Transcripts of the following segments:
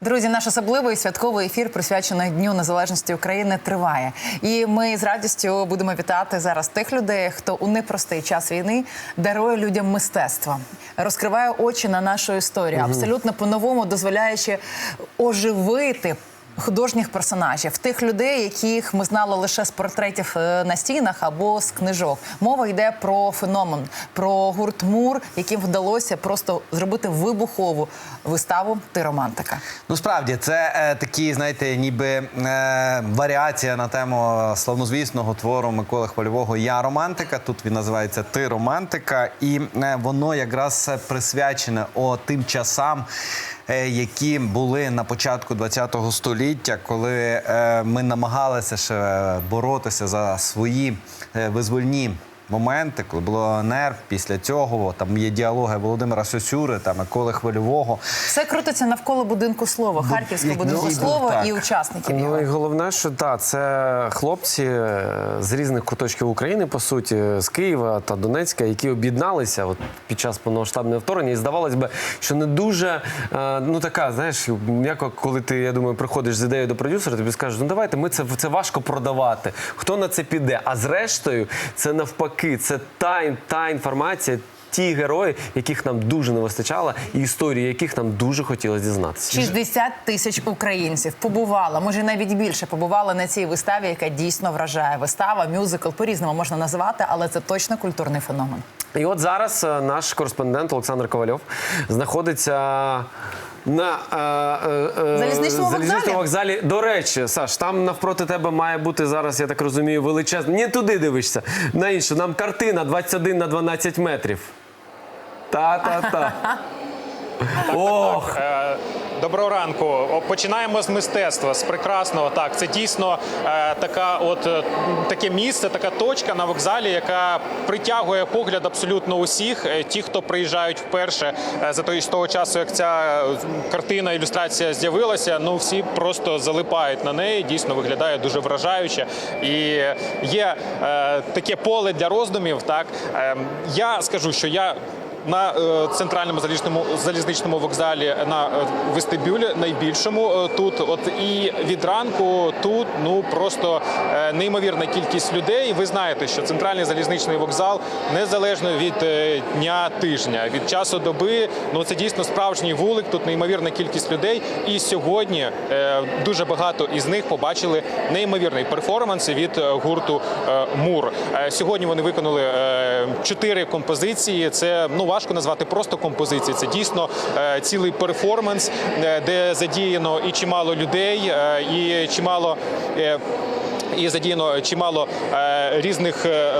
Друзі, наш особливий святковий ефір, присвячений Дню Незалежності України, триває. І ми з радістю будемо вітати зараз тих людей, хто у непростий час війни дарує людям мистецтво, розкриває очі на нашу історію, абсолютно по-новому дозволяючи оживити. Художніх персонажів, тих людей, яких ми знали лише з портретів е, на стінах або з книжок. Мова йде про феномен, про гурт Мур, яким вдалося просто зробити вибухову виставу Ти романтика. Ну, справді, це е, такі, знаєте, ніби е, варіація на тему славнозвісного твору Миколи Хвильового Я романтика. Тут він називається Ти романтика, і е, воно якраз присвячене о тим часам. Е, Які були на початку ХХ століття, коли е, ми намагалися ще боротися за свої е, визвольні моменти, коли було НР, після цього там є діалоги Володимира Сосюри та Миколи Хвильового. Все крутиться навколо будинку слова, Харківського будинку ніби слова так. і учасників. Ну його. і головне, що так, це хлопці е, з різних куточків України, по суті, з Києва та Донецька, які об'єдналися от під час повномасштабного вторгнення. І здавалось би, що не дуже е, ну така, знаєш, м'яко, коли ти, я думаю, приходиш з ідеєю до продюсера, тобі скажуть, ну давайте ми це це важко продавати. Хто на це піде? А зрештою, це навпаки, це та, та інформація. Ті герої, яких нам дуже не вистачало, і історії яких нам дуже хотілося дізнатися. 60 тисяч українців побувало, може навіть більше побувало на цій виставі, яка дійсно вражає. Вистава, мюзикл по-різному можна називати, але це точно культурний феномен. І от зараз е, наш кореспондент Олександр Ковальов знаходиться. На е, е, е, Залізничному вокзалі? вокзалі. До речі, Саш, там навпроти тебе має бути зараз, я так розумію, величезна. Не туди дивишся. На іншу. Нам картина 21 на 12 метрів. Та-та-та. Ох! Е, Доброго ранку. Починаємо з мистецтва, з прекрасного. Так, це дійсно е, така, от е, таке місце, така точка на вокзалі, яка притягує погляд абсолютно усіх. Е, Ті, хто приїжджають вперше за той з того часу, як ця картина, ілюстрація з'явилася. Ну всі просто залипають на неї. Дійсно виглядає дуже вражаюче. І є е, таке поле для роздумів. Так Е, я скажу, що я на е, центральному залізничному залізничному вокзалі на е, вестибюлі найбільшому е, тут. От і від ранку тут ну просто неймовірна кількість людей. Ви знаєте, що центральний залізничний вокзал незалежно від дня тижня, від часу доби. Ну це дійсно справжній вулик. Тут неймовірна кількість людей. І сьогодні дуже багато із них побачили неймовірний перформанс від гурту Мур. Сьогодні вони виконали чотири композиції. Це ну важко назвати просто композиції. Це дійсно е, цілий перформанс, е, де задіяно і чимало людей, е, і чимало. і задіяно чимало е, різних е,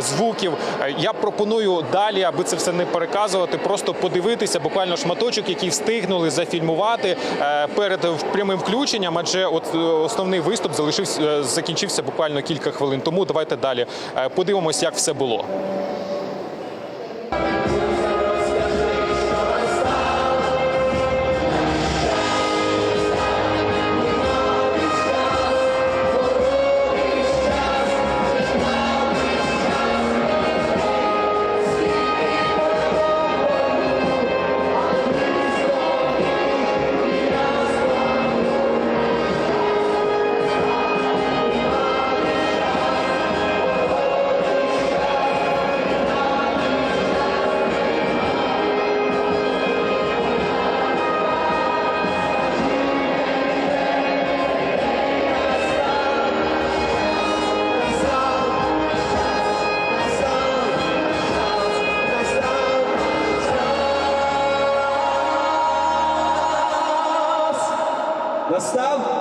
звуків. Я пропоную далі, аби це все не переказувати, просто подивитися буквально шматочок, який встигнули зафільмувати е, перед прямим включенням. Адже от основний виступ залишився закінчився буквально кілька хвилин. Тому давайте далі подивимось, як все було. stuff.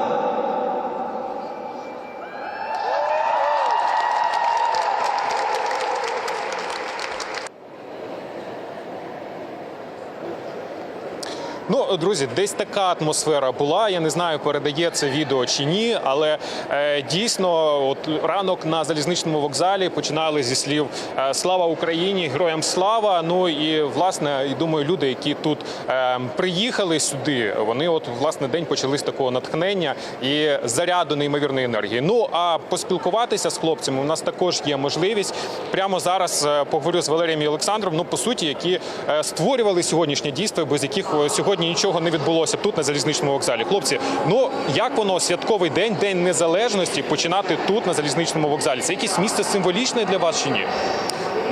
Ну друзі, десь така атмосфера була. Я не знаю, передає це відео чи ні, але е, дійсно, от ранок на залізничному вокзалі починали зі слів е, Слава Україні, героям слава. Ну і власне, і думаю, люди, які тут е, приїхали сюди, вони от власне день почали з такого натхнення і заряду неймовірної енергії. Ну а поспілкуватися з хлопцями у нас також є можливість. Прямо зараз е, поговорю з Валерієм і Олександром. Ну по суті, які е, створювали сьогоднішнє дійство, без яких е, сьогодні нічого не відбулося тут на залізничному вокзалі. Хлопці, ну як воно святковий день, день незалежності починати тут на залізничному вокзалі? Це якесь місце символічне для вас чи ні?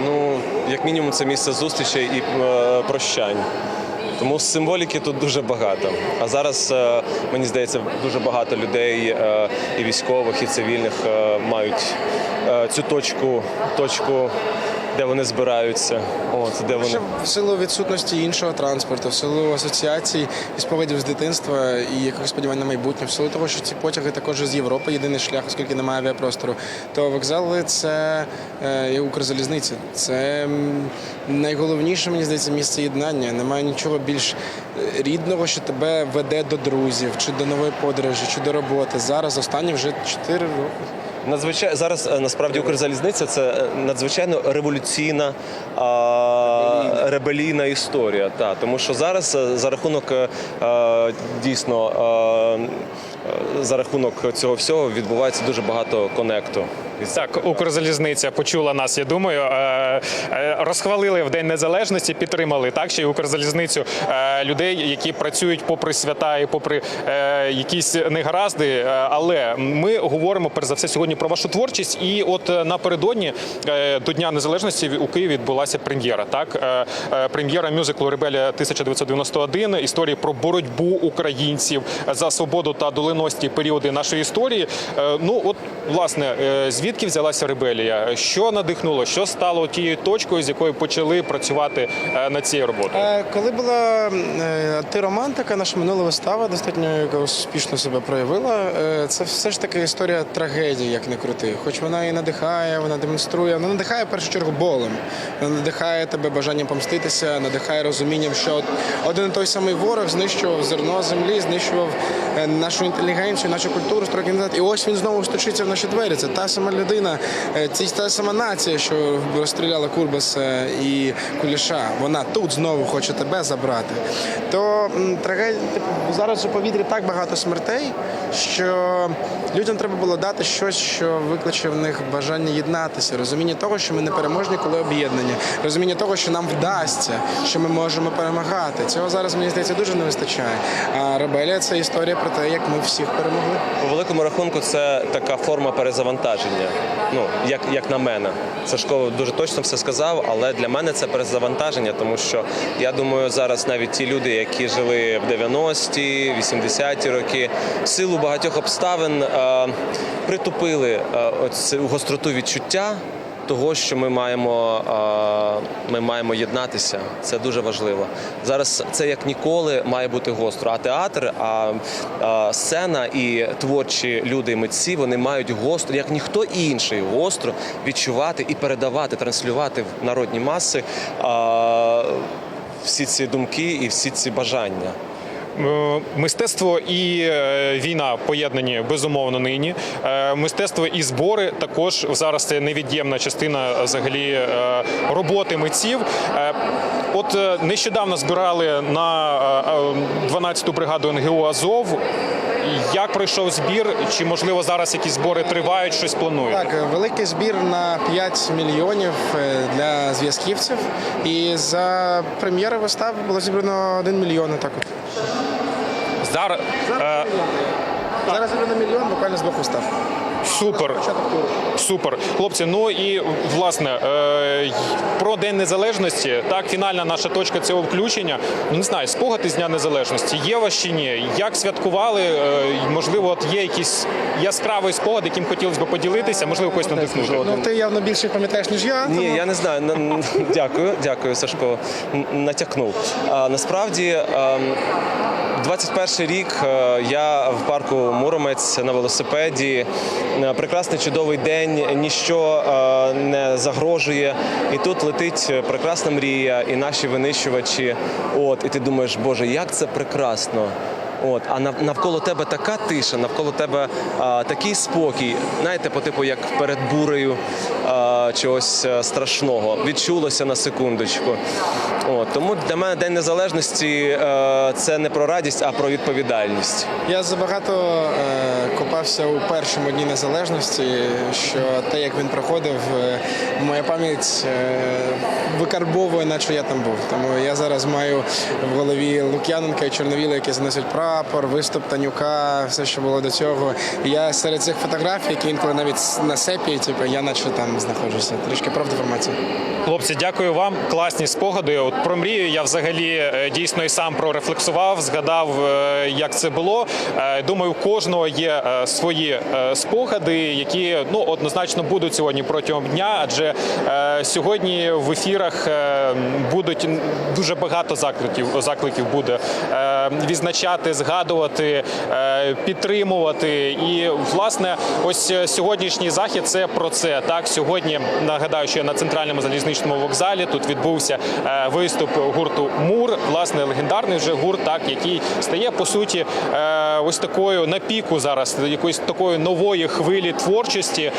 Ну, як мінімум, це місце зустрічей і е, прощань. Тому символіки тут дуже багато. А зараз е, мені здається, дуже багато людей е, і військових, і цивільних е, мають цю точку, точку, де вони збираються. От де вони. В силу відсутності іншого транспорту, в силу асоціацій і спогадів з дитинства і якихось сподівань на майбутнє, в силу того, що ці потяги також з Європи єдиний шлях, оскільки немає авіапростору, то вокзали це е, Укрзалізниця. Це найголовніше, мені здається, місце єднання. Немає нічого більш е, рідного, що тебе веде до друзів, чи до нової подорожі, чи до роботи. Зараз останні вже 4 роки. Надзвичайно зараз е, насправді Укрзалізниця це е, надзвичайно революційна а, ребелійна історія. Та тому що зараз е, за рахунок дійсно за рахунок цього всього відбувається дуже багато конекту. Так, Укрзалізниця почула нас, я думаю. Розхвалили в День Незалежності, підтримали так, ще й Укрзалізницю людей, які працюють попри свята і попри якісь негаразди. Е, Але ми говоримо перш за все сьогодні про вашу творчість. І от е, напередодні е, до Дня Незалежності у Києві відбулася прем'єра. Так, прем'єра мюзиклу Ребелія 1991 історії про боротьбу українців за свободу та доленосні періоди нашої історії. Ну от власне, звідки взялася ребелія? Що надихнуло? Що стало тією точкою, з якої почали працювати над цією роботою? Коли була ти романтика, наша минула вистава достатньо успішно себе проявила. е, Це все ж таки історія трагедії, як не крути. Хоч вона і надихає, вона демонструє. Вона надихає в першу чергу болем. Вона надихає тебе бажанням помститися, надихає розумінням, що один і той самий ворог знищував зерно землі, знищував е, нашу інтелігенцію, нашу культуру строки назад. І ось він знову стучиться в наші двері. Це та сама людина, е, це та сама нація, що розстріляла Курбаса і Куліша. Вона тут знову хоче тебе забрати. То трагедія зараз у повітрі так багато смертей, що людям треба було дати щось, що викличе в них бажання єднатися, розуміння того, що ми не переможні, коли об'єднані, розуміння того, що нам вдасться, що ми можемо перемагати. Цього зараз мені здається дуже не вистачає. А ребелія це історія про те, як ми всіх перемогли. По великому рахунку, це така форма перезавантаження. Ну як, як на мене, Сашко дуже точно все сказав, але для мене це перезавантаження, тому що я думаю, зараз навіть ті люди, які жили в 90-ті, 80-ті роки, силу багатьох обставин е, притупили е, оцю гостроту відчуття. Того, що ми маємо, е, ми маємо єднатися, це дуже важливо. Зараз це як ніколи має бути гостро. А театр, а, сцена і творчі люди, і митці, вони мають гостро, як ніхто інший, гостро відчувати і передавати, транслювати в народні маси всі ці думки і всі ці бажання. Е, Мистецтво і е, війна поєднані безумовно нині. Е, Мистецтво і збори також зараз це невід'ємна частина взагалі роботи митців. Е, От е, нещодавно збирали на е, е, 12-ту бригаду НГУ Азов. Як пройшов збір? Чи можливо зараз якісь збори тривають, щось планують? Так, е, великий збір на 5 мільйонів е, для зв'язківців. І за прем'єри вистав було зібрано 1 мільйон. Так от. Зараз е, Зараз зібрано мільйон буквально з двох вистав. Супер. Супер, хлопці. Ну і власне е, про День Незалежності. Так, фінальна наша точка цього включення. Ну не знаю, спогади з Дня Незалежності є вас чи ні? Як святкували? Е, можливо, от є якийсь яскравий спогад, яким хотілося б поділитися, можливо, когось надихнути. Ну ти явно більше пам'ятаєш, ніж я. Ні, тому- я не знаю. Дякую, дякую, Сашко. Натякнув. А, насправді. ем, 21 рік е, я в парку Муромець на велосипеді. Е, Прекрасний чудовий день, ніщо е, не загрожує. І тут летить прекрасна мрія, і наші винищувачі. От, і ти думаєш, боже, як це прекрасно. От, а навколо тебе така тиша, навколо тебе а, такий спокій, знаєте, по типу як перед бурею а, чогось е, страшного. Відчулося на секундочку. От, тому для мене День Незалежності е, це не про радість, а про відповідальність. Я забагато е, копався у першому дні незалежності, що те, як він проходив, е, моя пам'ять е, викарбовує, наче я там був. Тому я зараз маю в голові Лук'яненка і Чорновіла, які заносять прапор, виступ Танюка, все, що було до цього. Я серед цих фотографій, які інколи навіть на сепі, типу, я наче там знаходжуся. Трішки правдинформації. Хлопці, дякую вам. Класні спогади. От про мрію я взагалі е, дійсно і сам прорефлексував, згадав, е, як це було. Е, Думаю, у кожного є свої спогади, які ну однозначно будуть сьогодні протягом дня, адже сьогодні в ефірах будуть дуже багато закликів. Закликів буде відзначати, згадувати, е, підтримувати. І власне, ось е, сьогоднішній захід це про це. Так, сьогодні нагадаю, що на центральному залізничному вокзалі тут відбувся е, виступ гурту Мур, власне, легендарний вже гурт, так який стає по суті ось такою на піку зараз, якоїсь такої нової хвилі творчості,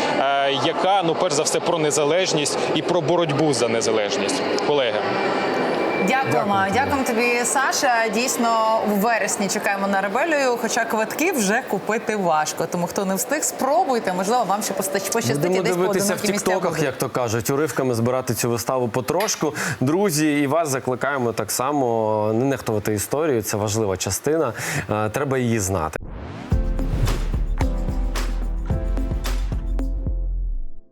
яка ну перш за все про незалежність і про боротьбу за незалежність, колеги. Дякуємо. Дякуємо тобі, Саша. Дійсно, у вересні чекаємо на ребелію, хоча квитки вже купити важко. Тому хто не встиг, спробуйте. Можливо, вам ще пощастить і десь дивитися в тіктоках, як то кажуть, уривками збирати цю виставу потрошку. Друзі, і вас закликаємо так само не нехтувати історію. Це важлива частина. Е, Треба її знати.